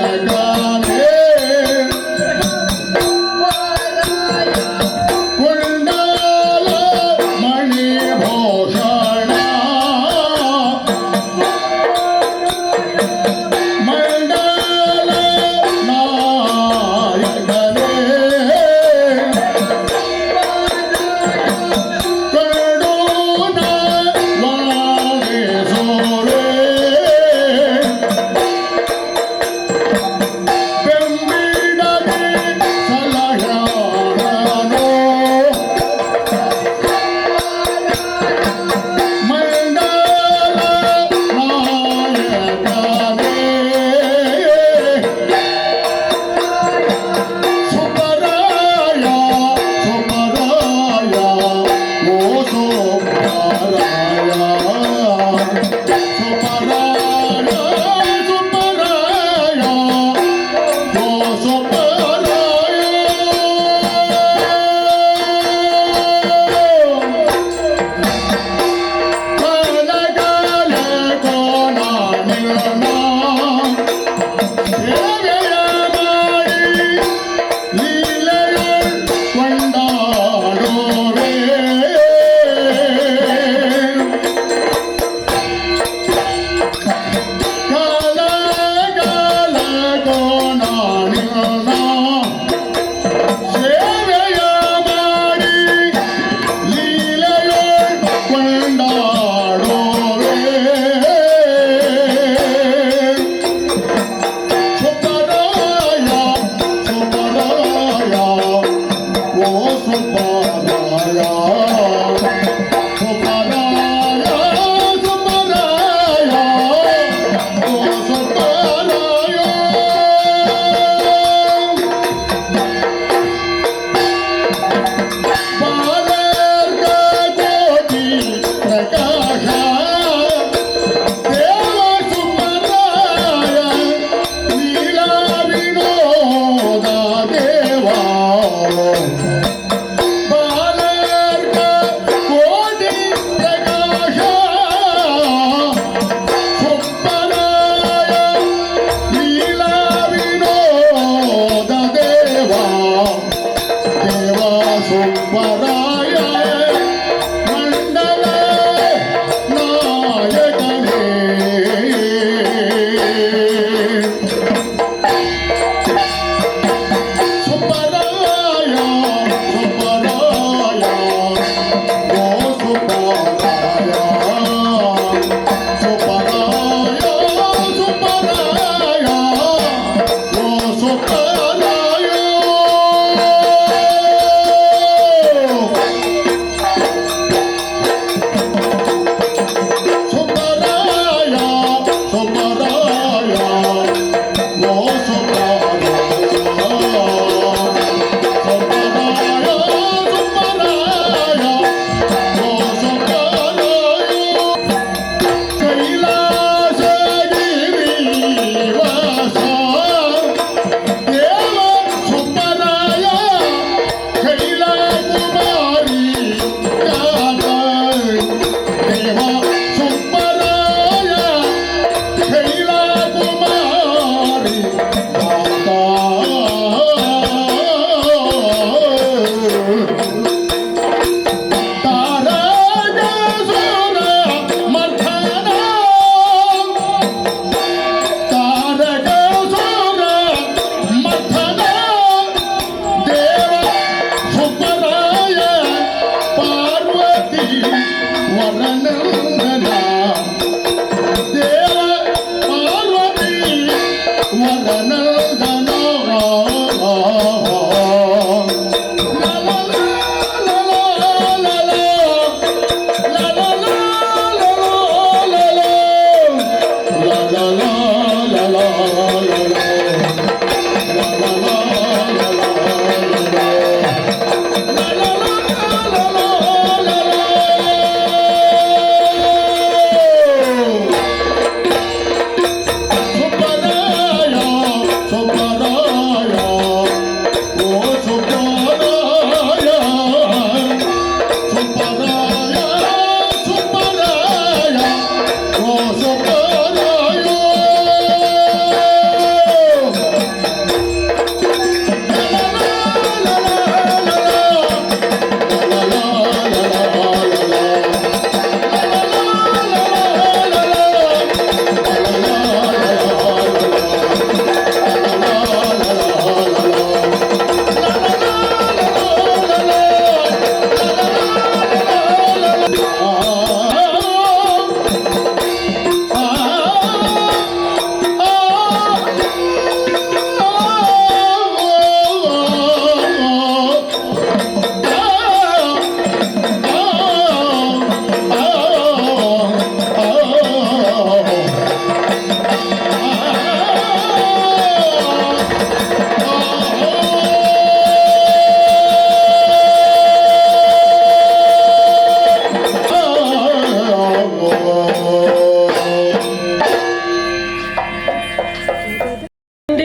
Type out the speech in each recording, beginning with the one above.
ಸದಾ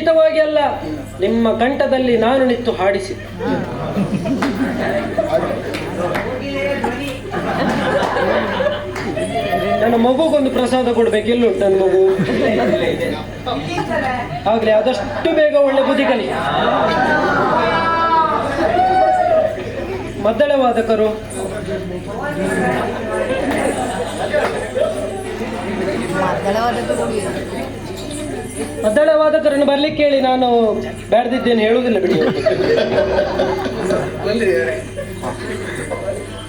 ಖಂಡಿತವಾಗಿ ಅಲ್ಲ. ನಿಮ್ಮ ಕಂಠದಲ್ಲಿ ನಾನು ನಿಂತು ಹಾಡಿಸಿ ನನ್ನ ಮಗುಗೊಂದು ಪ್ರಸಾದ ಕೊಡ್ಬೇಕು. ಎಲ್ಲುಂಟು ನನ್ನ ಮಗು? ಆಗ್ಲಿ ಆದಷ್ಟು ಬೇಗ ಒಳ್ಳೆ ಬುದ್ಧಿ ಕಲಿ ಮದ್ದಳೆ ವಾದಕರು ಮದ್ದಳೆ ವಾದಕರನ್ನು ಬರ್ಲಿಕ್ಕೆ ಹೇಳಿ ನಾನು ಬೇಡದಿದ್ದೇನೆ ಹೇಳುವುದಿಲ್ಲ ಬಿಡಿ.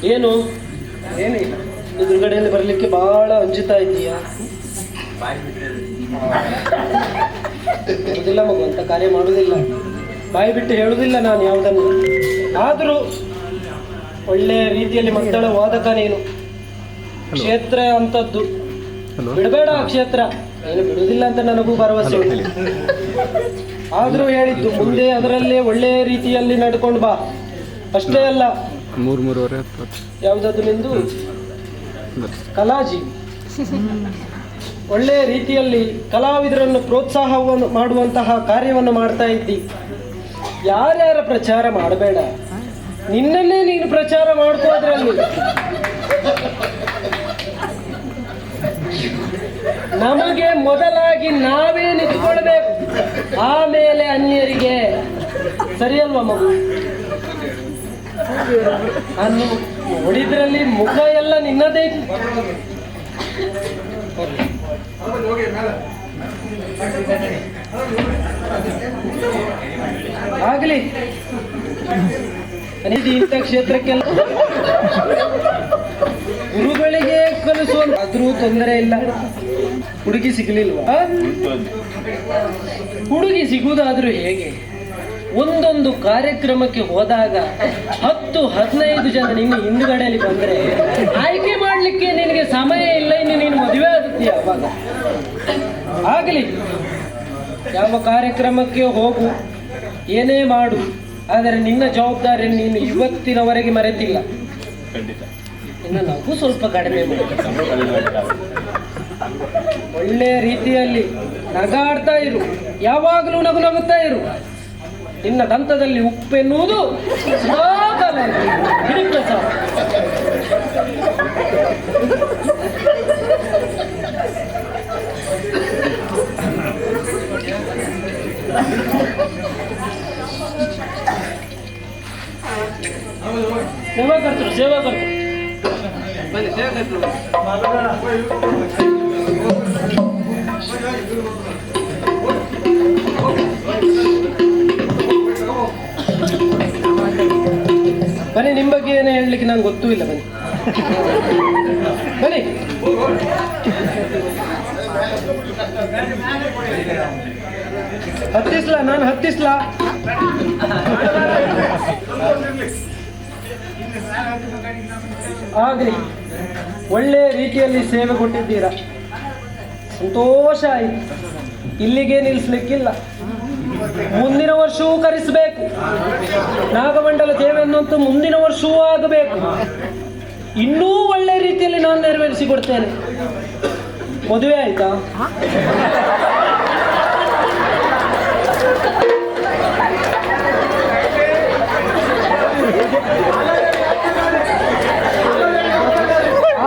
ಏನು? ಏನಿಲ್ಲ. ಎದುರುಗಡೆಯಲ್ಲಿ ಬರಲಿಕ್ಕೆ ಬಹಳ ಅಂಜುತ್ತಾ ಇದ್ದೀಯಾ? ಮಾಡುದಿಲ್ಲ ಮಗು ಅಂತ ಕಾರ್ಯ ಮಾಡುವುದಿಲ್ಲ. ಬಾಯಿ ಬಿಟ್ಟು ಹೇಳುವುದಿಲ್ಲ ನಾನು ಯಾವುದನ್ನು. ಆದರೂ ಒಳ್ಳೆಯ ರೀತಿಯಲ್ಲಿ ಮದ್ದಳ ವಾದಕ ನೀನು ಕ್ಷೇತ್ರ ಅಂತದ್ದು. ಬಿಡಬೇಡ ಆ ಕ್ಷೇತ್ರ. ಏನು ಬಿಡುವುದಿಲ್ಲ ಅಂತ ನನಗೂ ಭರವಸೆ ಉಂಟು. ಆದ್ರೂ ಹೇಳಿದ್ದು ಮುಂದೆ ಅದರಲ್ಲೇ ಒಳ್ಳೆಯ ರೀತಿಯಲ್ಲಿ ನಡ್ಕೊಂಡು ಬಾ. ಅಷ್ಟೇ ಅಲ್ಲ. ಮೂರು ಮೂರುವರೆ ಯಾವ್ದಾದ್ರು ನಿಂದು? ಕಲಾಜಿ ಒಳ್ಳೆಯ ರೀತಿಯಲ್ಲಿ ಕಲಾವಿದರನ್ನು ಪ್ರೋತ್ಸಾಹವನ್ನು ಮಾಡುವಂತಹ ಕಾರ್ಯವನ್ನು ಮಾಡ್ತಾ ಇದ್ದಿ. ಯಾರ್ಯಾರ ಪ್ರಚಾರ ಮಾಡಬೇಡ. ನಿನ್ನನ್ನೇ ನೀನು ಪ್ರಚಾರ ಮಾಡ್ಕೋ ಅದರಲ್ಲಿ ನಮಗೆ ಮೊದಲಾಗಿ ನಾವೇ ನಿಂತ್ಕೊಳ್ಬೇಕು. ಆಮೇಲೆ ಅನ್ಯರಿಗೆ ಸರಿಯಲ್ವಾ ಮಗು? ಅನ್ನು ಹೊಡಿದ್ರಲ್ಲಿ ಮುಖ ಎಲ್ಲ ನಿನ್ನದೇ. ಆಗಲಿ. ಇಂಥ ಕ್ಷೇತ್ರಕ್ಕೆಲ್ಲ ಗುರುಗಳಿಗೆ ಕಲಿಸುವ ಅದ್ರೂ ತೊಂದರೆ ಇಲ್ಲ. ಹುಡುಗಿ ಸಿಗಲಿಲ್ವಾ? ಹುಡುಗಿ ಸಿಗುವುದಾದ್ರೂ ಹೇಗೆ? ಒಂದೊಂದು ಕಾರ್ಯಕ್ರಮಕ್ಕೆ ಹೋದಾಗ ಹತ್ತು ಹದಿನೈದು ಜನ ನಿನ್ನ ಹಿಂದುಗಡೆಯಲ್ಲಿ ಬಂದ್ರೆ ಆಯ್ಕೆ ಮಾಡ್ಲಿಕ್ಕೆ ನಿನಗೆ ಸಮಯ ಇಲ್ಲ ಇನ್ನು ನೀನು ಮದುವೆ ಆಗುತ್ತೀಯ ಅವಾಗ? ಆಗಲಿ ಯಾವ ಕಾರ್ಯಕ್ರಮಕ್ಕೆ ಹೋಗು ಏನೇ ಮಾಡು ಆದರೆ ನಿನ್ನ ಜವಾಬ್ದಾರಿ ನೀನು ಇವತ್ತಿನವರೆಗೆ ಮರೆತಿಲ್ಲ. ಖಂಡಿತ. ಇನ್ನು ನಗು ಸ್ವಲ್ಪ ಕಡಿಮೆ ಮಾಡು. ಒಳ್ಳೆಯ ರೀತಿಯಲ್ಲಿ ನಗಾಡ್ತಾ ಇರು. ಯಾವಾಗಲೂ ನಗು ನಗುತ್ತಾ ಇರು. ನಿನ್ನ ದಂತದಲ್ಲಿ ಉಪ್ಪೆನ್ನುವುದು. ಸೇವಾ ಕರ್ತರು ಸೇವಾ ಕರ್ತರು ಬನ್ನಿ ಸೇವಾ ಕರ್ತರು ಬನ್ನಿ ನಿಮ್ಮ ಬಗ್ಗೆ ಏನು ಹೇಳಲಿಕ್ಕೆ ನಂಗೆ ಗೊತ್ತೂ ಇಲ್ಲ, ಬನ್ನಿ. ಬನ್ನಿ. ಹತ್ತಿಸ್ಲಾ, ನಾನು ಹತ್ತಿಸ್ಲಾ? ಆಗಲಿ. ಒಳ್ಳೆ ರೀತಿಯಲ್ಲಿ ಸೇವೆ ಕೊಟ್ಟಿದ್ದೀರಾ. ಸಂತೋಷ ಆಯಿತು. ಇಲ್ಲಿಗೆ ನಿಲ್ಲಿಸ್ಲಿಕ್ಕಿಲ್ಲ ಮುಂದಿನ ವರ್ಷವೂ ಕರೆಸಬೇಕು. ನಾಗಮಂಡಲ ಸೇವೆಯನ್ನಂತೂ ಮುಂದಿನ ವರ್ಷವೂ ಆಗಬೇಕು. ಇನ್ನೂ ಒಳ್ಳೆ ರೀತಿಯಲ್ಲಿ ನಾನು ನೆರವೇರಿಸಿಕೊಡ್ತೇನೆ. ಮದುವೆ ಆಯ್ತಾ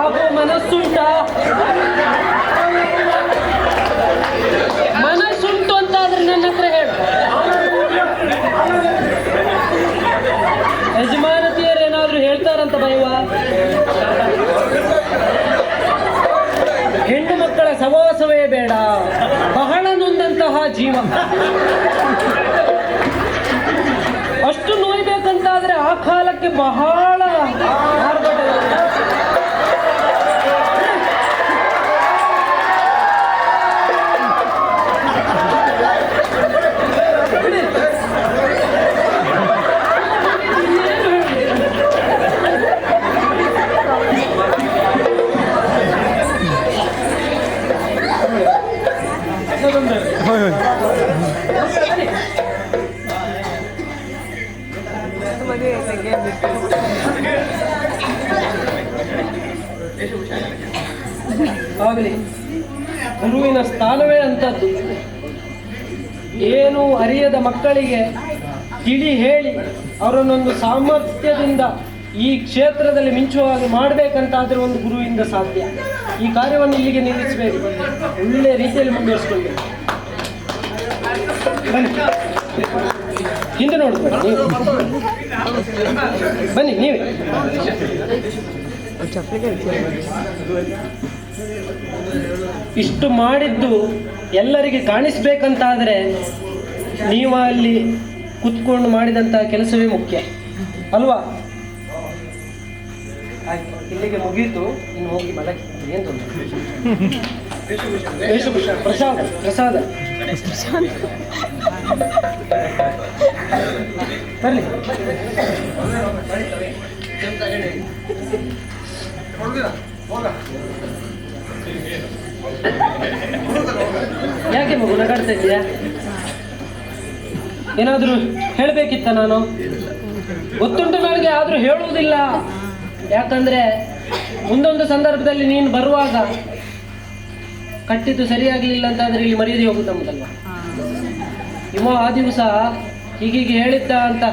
ಆಗೋ ಮನಸ್ಸುಂಟಾ ಮನಸ್ಸುಂಟು ಅಂತ ಆದ್ರೆ ನನ್ನ ಹತ್ರ ಹೇಳು ಯಜಮಾನತಿಯರು ಏನಾದ್ರೂ ಹೇಳ್ತಾರಂತ ಭಯವ ಸವಾಸವೇ ಬೇಡ. ಬಹಳ ನೊಂದಂತಹ ಜೀವ. ಅಷ್ಟು ನೋಯ್ಬೇಕಂತಾದ್ರೆ ಆ ಕಾಲಕ್ಕೆ ಬಹಳ ಆಗಲಿ. ಗುರುವಿನ ಸ್ಥಾನವೇ ಅಂತದ್ದು ಏನು ಅರಿಯದ ಮಕ್ಕಳಿಗೆ ತಿಳಿ ಹೇಳಿ ಅವರನ್ನೊಂದು ಸಾಮರ್ಥ್ಯದಿಂದ ಈ ಕ್ಷೇತ್ರದಲ್ಲಿ ಮಿಂಚುವಾಗಿ ಮಾಡಬೇಕಂತಾದ್ರೆ ಒಂದು ಗುರುವಿಂದ ಸಾಧ್ಯ. ಈ ಕಾರ್ಯವನ್ನು ಇಲ್ಲಿಗೆ ನಿಲ್ಲಿಸಬೇಕು. ಒಳ್ಳೆ ರೀತಿಯಲ್ಲಿ ಮುಂದುವರಿಸ್ಕೊಳ್ಬೇಕು ಬನ್ನಿ ಹಿಂದೆ ನೋಡ್ಬೇಡಿ ನೀವು ಬನ್ನಿ ನೀವೇ. ಇಷ್ಟು ಮಾಡಿದ್ದು ಎಲ್ಲರಿಗೆ ಕಾಣಿಸ್ಬೇಕಂತಾದ್ರೆ ನೀವು ಅಲ್ಲಿ ಕುತ್ಕೊಂಡು ಮಾಡಿದಂಥ ಕೆಲಸವೇ ಮುಖ್ಯ. ಅಲ್ವಾ? ಆಯ್ತು ಇಲ್ಲಿಗೆ ಮುಗೀತು. ಇನ್ನು ಹೋಗಿ ಮಲಗಿ. ಏನು ತೊಂದರೆ? ವೇಷಭೂಷಣ ಪ್ರಸಾದ. ಪ್ರಸಾದ ಬರಲಿ. ಯಾಕೆ ಮಗು, ನಗಾಡ್ತಾ ಇದೆಯಾ ಏನಾದರೂ ಹೇಳಬೇಕಿತ್ತ ನಾನು? ಗೊತ್ತುಂಟು ನನಗೆ ಆದರೂ ಹೇಳುವುದಿಲ್ಲ. ಯಾಕಂದ್ರೆ ಮುಂದೊಂದು ಸಂದರ್ಭದಲ್ಲಿ ನೀನು ಬರುವಾಗ ಕಟ್ಟಿದ್ದು ಸರಿಯಾಗಲಿಲ್ಲ ಅಂತಾದ್ರೆ ಇಲ್ಲಿ ಮರ್ಯಾದೆ ಹೋಗುತ್ತಂಬುದಲ್ಲ ಇವ ಆ ದಿವಸ ಹೀಗೀಗೆ ಹೇಳಿದ್ದ ಅಂತ